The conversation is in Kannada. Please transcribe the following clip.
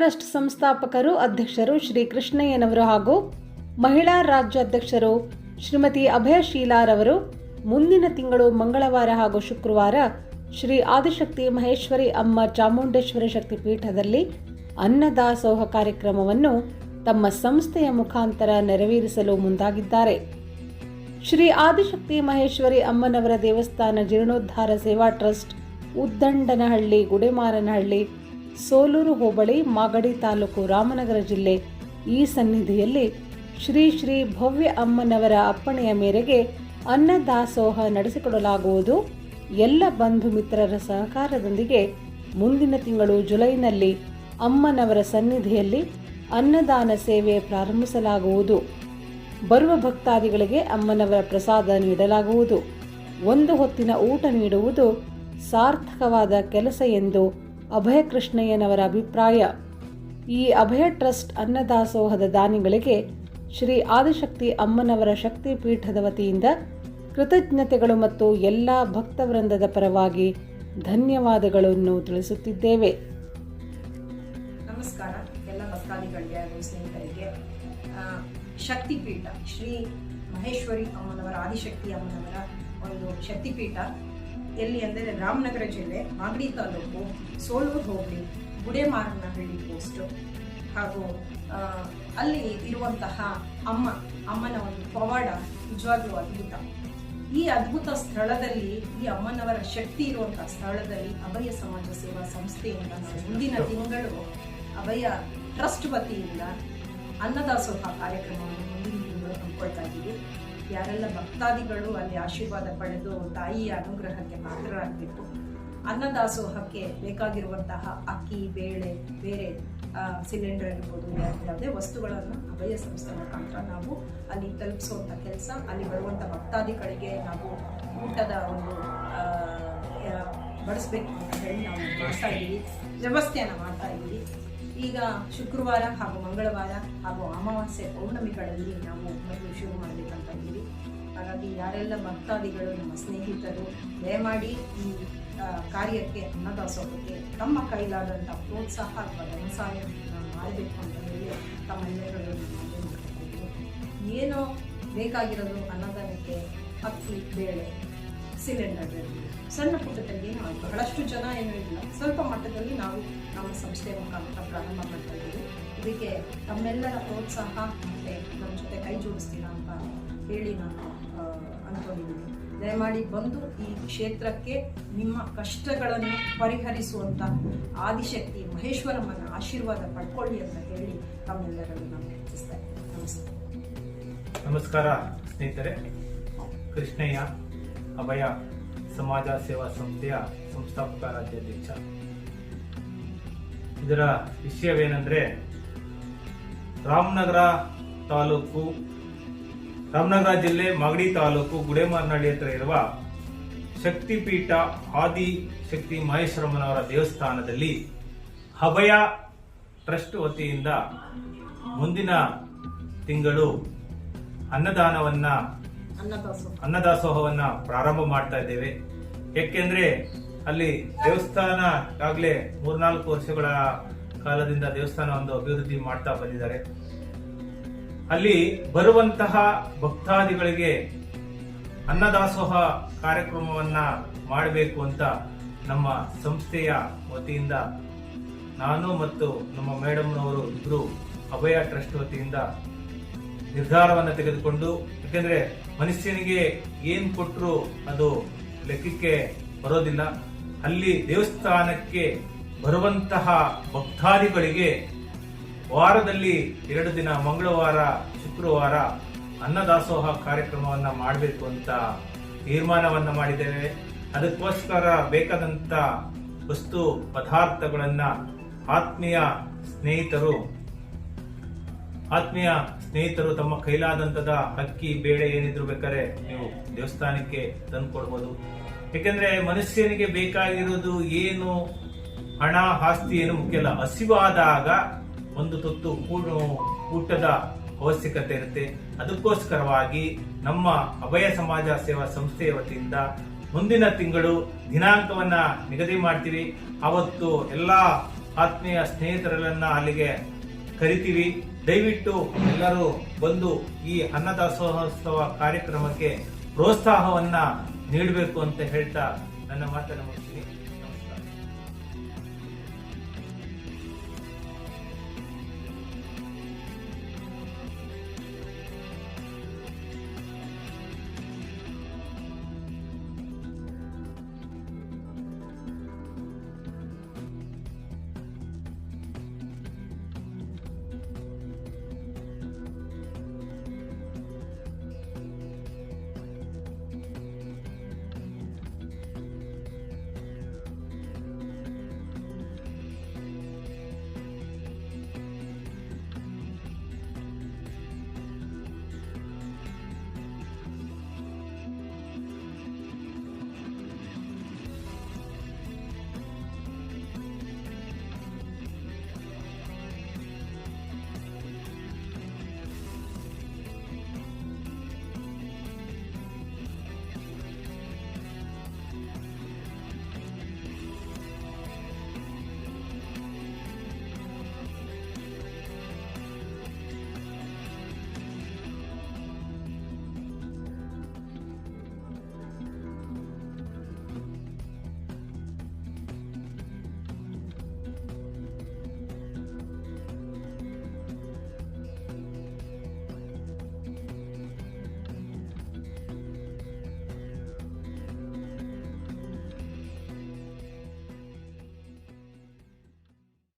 ಟ್ರಸ್ಟ್ ಸಂಸ್ಥಾಪಕರು ಅಧ್ಯಕ್ಷರು ಶ್ರೀ ಕೃಷ್ಣಯ್ಯನವರು ಹಾಗೂ ಮಹಿಳಾ ರಾಜ್ಯಾಧ್ಯಕ್ಷರು ಶ್ರೀಮತಿ ಅಭಯಶೀಲಾರವರು ಮುಂದಿನ ತಿಂಗಳು ಮಂಗಳವಾರ ಹಾಗೂ ಶುಕ್ರವಾರ ಶ್ರೀ ಆದಿಶಕ್ತಿ ಮಹೇಶ್ವರಿ ಅಮ್ಮ ಚಾಮುಂಡೇಶ್ವರಿ ಶಕ್ತಿ ಪೀಠದಲ್ಲಿ ಅನ್ನದಾಸೋಹ ಕಾರ್ಯಕ್ರಮವನ್ನು ತಮ್ಮ ಸಂಸ್ಥೆಯ ಮುಖಾಂತರ ನೆರವೇರಿಸಲು ಮುಂದಾಗಿದ್ದಾರೆ. ಶ್ರೀ ಆದಿಶಕ್ತಿ ಮಹೇಶ್ವರಿ ಅಮ್ಮನವರ ದೇವಸ್ಥಾನ ಜೀರ್ಣೋದ್ಧಾರ ಸೇವಾ ಟ್ರಸ್ಟ್, ಉದ್ದಂಡನಹಳ್ಳಿ, ಗುಡೆಮಾರನಹಳ್ಳಿ ಸೋಲೂರು ಹೋಬಳಿ ಮಾಗಡಿ ತಾಲೂಕು ರಾಮನಗರ ಜಿಲ್ಲೆ ಈ ಸನ್ನಿಧಿಯಲ್ಲಿ ಶ್ರೀ ಶ್ರೀ ಭವ್ಯ ಅಮ್ಮನವರ ಅಪ್ಪಣೆಯ ಮೇರೆಗೆ ಅನ್ನದಾಸೋಹ ನಡೆಸಿಕೊಡಲಾಗುವುದು. ಎಲ್ಲ ಬಂಧು ಮಿತ್ರರ ಸಹಕಾರದೊಂದಿಗೆ ಮುಂದಿನ ತಿಂಗಳು ಜುಲೈನಲ್ಲಿ ಅಮ್ಮನವರ ಸನ್ನಿಧಿಯಲ್ಲಿ ಅನ್ನದಾನ ಸೇವೆ ಪ್ರಾರಂಭಿಸಲಾಗುವುದು. ಬರುವ ಭಕ್ತಾದಿಗಳಿಗೆ ಅಮ್ಮನವರ ಪ್ರಸಾದ ನೀಡಲಾಗುವುದು. ಒಂದು ಹೊತ್ತಿನ ಊಟ ನೀಡುವುದು ಸಾರ್ಥಕವಾದ ಕೆಲಸ ಎಂದು ಅಭಯ ಕೃಷ್ಣಯ್ಯನವರ ಅಭಿಪ್ರಾಯ. ಈ ಅಭಯ ಟ್ರಸ್ಟ್ ಅನ್ನದಾಸೋಹದ ದಾನಿಗಳಿಗೆ ಶ್ರೀ ಆದಿಶಕ್ತಿ ಅಮ್ಮನವರ ಶಕ್ತಿ ಪೀಠದ ವತಿಯಿಂದ ಕೃತಜ್ಞತೆಗಳು ಮತ್ತು ಎಲ್ಲ ಭಕ್ತವೃಂದದ ಪರವಾಗಿ ಧನ್ಯವಾದಗಳನ್ನು ತಿಳಿಸುತ್ತಿದ್ದೇವೆ. ನಮಸ್ಕಾರ. ಎಲ್ಲ ಭಕ್ತಾದಿಗಳಿಗೆ ಹಾಗೂ ಸ್ನೇಹಿತರಿಗೆ ಶಕ್ತಿಪೀಠ, ಶ್ರೀ ಮಹೇಶ್ವರಿ ಅಮ್ಮನವರ, ಆದಿಶಕ್ತಿ ಅಮ್ಮನವರ ಒಂದು ಶಕ್ತಿಪೀಠ ಎಲ್ಲಿ ಅಂದರೆ ರಾಮನಗರ ಜಿಲ್ಲೆ ಮಾಗಡಿ ತಾಲೂಕು, ಸೋಲೂರು ಹೋಬಳಿ ಗುಡೇಮಾರನಹಳ್ಳಿ ಪೋಸ್ಟು ಹಾಗೂ ಅಲ್ಲಿ ಇರುವಂತಹ ಅಮ್ಮ, ಅಮ್ಮನ ಒಂದು ಪವಾಡ ನಿಜವಾಗ್ಲೂ ಅದ್ಭುತ. ಈ ಅದ್ಭುತ ಸ್ಥಳದಲ್ಲಿ, ಈ ಅಮ್ಮನವರ ಶಕ್ತಿ ಇರುವಂತಹ ಸ್ಥಳದಲ್ಲಿ ಅಭಯ ಸಮಾಜ ಸೇವಾ ಸಂಸ್ಥೆಯಿಂದ ನಾವು ಮುಂದಿನ ತಿಂಗಳು ಅಭಯ ಟ್ರಸ್ಟ್ ವತಿಯಿಂದ ಅನ್ನದಾಸೋಹ ಕಾರ್ಯಕ್ರಮವನ್ನು ಮುಂದಿನ ತಿಂಗಳು ಹಮ್ಮಿಕೊಳ್ತಾ ಇದ್ದೀವಿ. ಯಾರೆಲ್ಲ ಭಕ್ತಾದಿಗಳು ಅಲ್ಲಿ ಆಶೀರ್ವಾದ ಪಡೆದು ತಾಯಿಯ ಅನುಗ್ರಹಕ್ಕೆ ಪಾತ್ರರಾಗಬೇಕು. ಅನ್ನದಾಸೋಹಕ್ಕೆ ಬೇಕಾಗಿರುವಂತಹ ಅಕ್ಕಿ, ಬೇಳೆ, ಬೇರೆ ಸಿಲಿಂಡರ್ ಇರ್ಬೋದು ಯಾವುದೇ ವಸ್ತುಗಳನ್ನು ಅಭಯ ಸಂಸ್ಥೆ ಮುಖಾಂತರ ನಾವು ಅಲ್ಲಿ ತಲುಪಿಸುವಂಥ ಕೆಲಸ, ಅಲ್ಲಿ ಬರುವಂಥ ಭಕ್ತಾದಿಗಳಿಗೆ ನಾವು ಊಟದ ಒಂದು ಬಡಿಸ್ಬೇಕು ಅಂತ ಹೇಳಿ ನಾವು ಮಾಡ್ತಾ ಇದ್ದೀವಿ ವ್ಯವಸ್ಥೆಯನ್ನು ಮಾಡ್ತಾ ಇದ್ದೀವಿ ಈಗ ಶುಕ್ರವಾರ ಹಾಗೂ ಮಂಗಳವಾರ ಹಾಗೂ ಅಮಾವಾಸ್ಯೆ ಪೌರ್ಣಮಿಗಳಲ್ಲಿ ನಾವು ಮೊದಲು ಶುರು ಮಾಡಬೇಕಂತ ಇದ್ದೀವಿ. ಹಾಗಾಗಿ ಯಾರೆಲ್ಲ ಭಕ್ತಾದಿಗಳು, ನಮ್ಮ ಸ್ನೇಹಿತರು, ದಯಮಾಡಿ ಈ ಕಾರ್ಯಕ್ಕೆ ಅನ್ನದಾಸೋಹಕ್ಕೆ ತಮ್ಮ ಕೈಲಾದಂಥ ಪ್ರೋತ್ಸಾಹ ಅಥವಾ ಸಹಾಯ ಮಾಡಬೇಕು ಅಂತ ಹೇಳಿ ತಮ್ಮ ನಾನು ಏನೋ ಬೇಕಾಗಿರೋದು ಅನ್ನದಾನಕ್ಕೆ ಅಕ್ಕಿ ಬೇಳೆ ಸಿಲಿಂಡರ್ ಸಣ್ಣ ಪುಟ್ಟದಲ್ಲಿ ಬಹಳಷ್ಟು ಜನ ಏನೂ ಇಲ್ಲ. ಸ್ವಲ್ಪ ಮಟ್ಟದಲ್ಲಿ ನಾವು ನಮ್ಮ ಸಂಸ್ಥೆ ಮುಖಾಂತರ ಪ್ರಾರಂಭ ಮಾಡ್ತಾ ಇದ್ದೀವಿ ಇದಕ್ಕೆ ತಮ್ಮೆಲ್ಲರ ಪ್ರೋತ್ಸಾಹ ಮತ್ತು ನಮ್ಮ ಜೊತೆ ಕೈ ಜೋಡಿಸ್ತೀರಾ ಅಂತ ಹೇಳಿ ನಾನು ಅಂದ್ಕೊಂಡಿದ್ದೀನಿ ದಯಮಾಡಿ ಬಂದು ಈ ಕ್ಷೇತ್ರಕ್ಕೆ ನಿಮ್ಮ ಕಷ್ಟಗಳನ್ನು ಪರಿಹರಿಸುವಂಥ ಆದಿಶಕ್ತಿ ಮಹೇಶ್ವರಮ್ಮನ ಆಶೀರ್ವಾದ ಪಡ್ಕೊಳ್ಳಿ ಅಂತ ಹೇಳಿ ತಮ್ಮೆಲ್ಲರನ್ನು ನಾನು ಹೆಚ್ಚಿಸ್ತಾ ಇದ್ದೀನಿ. ನಮಸ್ತೆ. ನಮಸ್ಕಾರ, ಸ್ನೇಹಿತರೆ. ಕೃಷ್ಣಯ್ಯ, ಅಭಯ ಸಮಾಜ ಸೇವಾ ಸಂಸ್ಥೆಯ ಸಂಸ್ಥಾಪಕ ರಾಜ್ಯಾಧ್ಯಕ್ಷ. ಇದರ ವಿಷಯವೇನೆಂದರೆ ರಾಮನಗರ ತಾಲೂಕು ರಾಮನಗರ ಜಿಲ್ಲೆ ಮಾಗಡಿ ತಾಲೂಕು ಗುಡೇಮಾರ್ನಹಳ್ಳಿ ಹತ್ರ ಇರುವ ಶಕ್ತಿಪೀಠ ಆದಿ ಶಕ್ತಿ ಮಹೇಶ್ವರಮ್ಮನವರ ದೇವಸ್ಥಾನದಲ್ಲಿ ಅಭಯ ಟ್ರಸ್ಟ್ ವತಿಯಿಂದ ಮುಂದಿನ ತಿಂಗಳು ಅನ್ನದಾನವನ್ನ ಅನ್ನದಾಸೋಹವನ್ನು ಪ್ರಾರಂಭ ಮಾಡ್ತಾ ಇದ್ದೇವೆ. ಯಾಕೆಂದ್ರೆ ಅಲ್ಲಿ ದೇವಸ್ಥಾನ ಆಗ್ಲೇ ಮೂರ್ನಾಲ್ಕು ವರ್ಷಗಳ ಕಾಲದಿಂದ ದೇವಸ್ಥಾನ ಒಂದು ಅಭಿವೃದ್ಧಿ ಮಾಡ್ತಾ ಬಂದಿದ್ದಾರೆ. ಅಲ್ಲಿ ಬರುವಂತಹ ಭಕ್ತಾದಿಗಳಿಗೆ ಅನ್ನದಾಸೋಹ ಕಾರ್ಯಕ್ರಮವನ್ನ ಮಾಡಬೇಕು ಅಂತ ನಮ್ಮ ಸಂಸ್ಥೆಯ ವತಿಯಿಂದ ನಾನು ಮತ್ತು ನಮ್ಮ ಮೇಡಮ್ನವರು ಇಬ್ಬರು ಅಭಯ ಟ್ರಸ್ಟ್ ವತಿಯಿಂದ ನಿರ್ಧಾರವನ್ನು ತೆಗೆದುಕೊಂಡು, ಯಾಕೆಂದ್ರೆ ಮನುಷ್ಯನಿಗೆ ಏನ್ ಕೊಟ್ಟರು ಅದು ಲೆಕ್ಕಕ್ಕೆ ಬರೋದಿಲ್ಲ. ಅಲ್ಲಿ ದೇವಸ್ಥಾನಕ್ಕೆ ಬರುವಂತಹ ಭಕ್ತಾದಿಗಳಿಗೆ ವಾರದಲ್ಲಿ ಎರಡು ದಿನ, ಮಂಗಳವಾರ, ಶುಕ್ರವಾರ ಅನ್ನದಾಸೋಹ ಕಾರ್ಯಕ್ರಮವನ್ನು ಮಾಡಬೇಕು ಅಂತ ತೀರ್ಮಾನವನ್ನು ಮಾಡಿದ್ದೇವೆ. ಅದಕ್ಕೋಸ್ಕರ ಬೇಕಾದಂಥ ವಸ್ತು, ಪದಾರ್ಥಗಳನ್ನು ಆತ್ಮೀಯ ಸ್ನೇಹಿತರು ಆತ್ಮೀಯ ಸ್ನೇಹಿತರು, ತಮ್ಮ ಕೈಲಾದಂತದ ಅಕ್ಕಿ ಬೇಳೆ ಏನಿದ್ರು ಬೇಕಾದ್ರೆ ನೀವು ದೇವಸ್ಥಾನಕ್ಕೆ ತಂದು ಕೊಡ್ಬೋದು ಮನುಷ್ಯನಿಗೆ ಬೇಕಾಗಿರೋದು ಏನು? ಹಣ, ಆಸ್ತಿ ಏನು ಮುಖ್ಯ ಅಲ್ಲ. ಹಸಿವಾದಾಗ ಒಂದು ತುತ್ತು ಊಟ- ಊಟದ ಅವಶ್ಯಕತೆ ಇರುತ್ತೆ. ಅದಕ್ಕೋಸ್ಕರವಾಗಿ ನಮ್ಮ ಅಭಯ ಸಮಾಜ ಸೇವಾ ಸಂಸ್ಥೆಯ ವತಿಯಿಂದ ಮುಂದಿನ ತಿಂಗಳು ದಿನಾಂಕವನ್ನ ನಿಗದಿ ಮಾಡ್ತೀವಿ. ಅವತ್ತು ಎಲ್ಲಾ ಆತ್ಮೀಯ ಸ್ನೇಹಿತರೆಲ್ಲ ಅಲ್ಲಿಗೆ ಕರಿತೀವಿ. ದಯವಿಟ್ಟು ಎಲ್ಲರೂ ಬಂದು ಈ ಅನ್ನದಾಸೋಹೋತ್ಸವ ಕಾರ್ಯಕ್ರಮಕ್ಕೆ ಪ್ರೋತ್ಸಾಹವನ್ನ ನೀಡಬೇಕು ಅಂತ ಹೇಳ್ತಾ ನನ್ನ ಮಾತನ್ನು.